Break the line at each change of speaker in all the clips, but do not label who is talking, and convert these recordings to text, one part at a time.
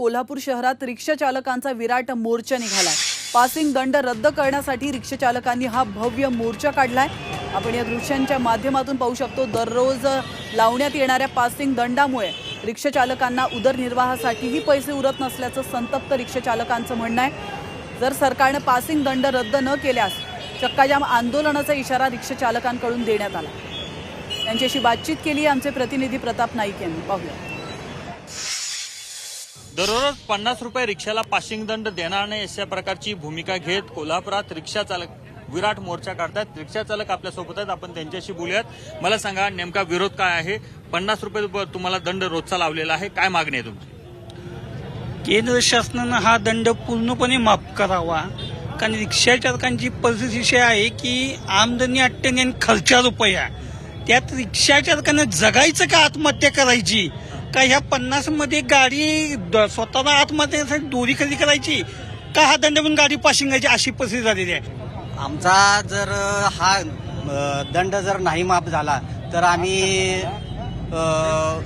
कोल्हापूर शहरात रिक्षाचालकांचा विराट मोर्चा निघालाय. पासिंग दंड रद्द करण्यासाठी रिक्षाचालकांनी हा भव्य मोर्चा काढलाय. आपण या दृश्यांच्या माध्यमातून पाहू शकतो दररोज लावण्यात येणाऱ्या पासिंग दंडामुळे रिक्षाचालकांना उदरनिर्वाहासाठीही पैसे उरत नसल्याचं संतप्त रिक्षाचालकांचं म्हणणं आहे. जर सरकारनं पासिंग दंड रद्द न केल्यास चक्काजाम आंदोलनाचा इशारा रिक्षाचालकांकडून देण्यात आला. त्यांच्याशी बातचीत केली आमचे प्रतिनिधी प्रताप नाईक यांनी. पाहूया.
दररोज पन्नास रुपये रिक्षाला पाशिंग दंड देणार नाही अशा प्रकारची भूमिका घेत कोल्हापुरात रिक्षा चालक विराट मोर्चा काढतात. रिक्षा चालक आपल्यासोबत आहेत. आपण त्यांच्याशी बोलूयात. मला सांगा नेमका विरोध काय आहे? पन्नास रुपये तुम्हाला दंड रोजचा लावलेला आहे. काय मागणी आहे तुमची?
केंद्र शासनानं हा दंड पूर्णपणे माफ करावा. कारण रिक्षा चालकांची परिस्थिती अशी आहे की आमदनी अट्टणी आणि खर्चा रुपया. त्यात रिक्षा चालकांना जगायचं का आत्महत्या करायची? का ह्या पन्नासमध्ये गाडी द- स्वतःला आत्महत्या करण्यासाठी दोरी खरेदी करायची? का हा दंड म्हणून गाडी पाशिंगायची अशी परिस्थिती झालेली आहे?
आमचा जर हा अ, दंड जर नाही माफ झाला तर आम्ही अ,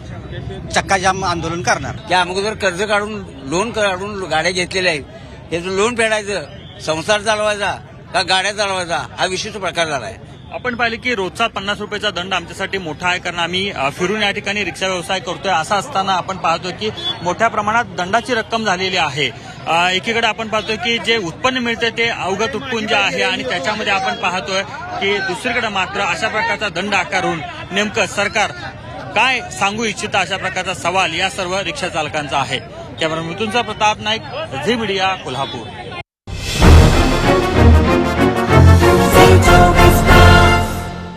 चक्काजाम आंदोलन करणार.
त्या अगोदर कर्ज काढून लोन काढून गाड्या घेतलेल्या आहेत. हे लोन फेडायचं संसार चालवायचा का गाड्या चालवायचा हा विशिष्ट प्रकार झाला आहे.
आपण पाहिले की रोजचा पन्नास रुपयाचा दंड आमच्यासाठी मोठा आहे कारण आम्ही फिरून या ठिकाणी रिक्षा व्यवसाय करतोय. असं असताना आपण पाहतोय की मोठ्या प्रमाणात दंडाची रक्कम झालेली आहे. एकीकडे आपण पाहतोय की जे उत्पन्न मिळते ते अवगत उत्पुंज आहे आणि त्याच्यामध्ये आपण पाहतोय की दुसरीकडे मात्र अशा प्रकारचा दंड आकारून नेमकं सरकार काय सांगू इच्छितं अशा प्रकारचा सवाल या सर्व रिक्षा चालकांचा आहे. कॅमेरा मृत्यूंचा प्रताप नाईक झी मीडिया कोल्हापूर.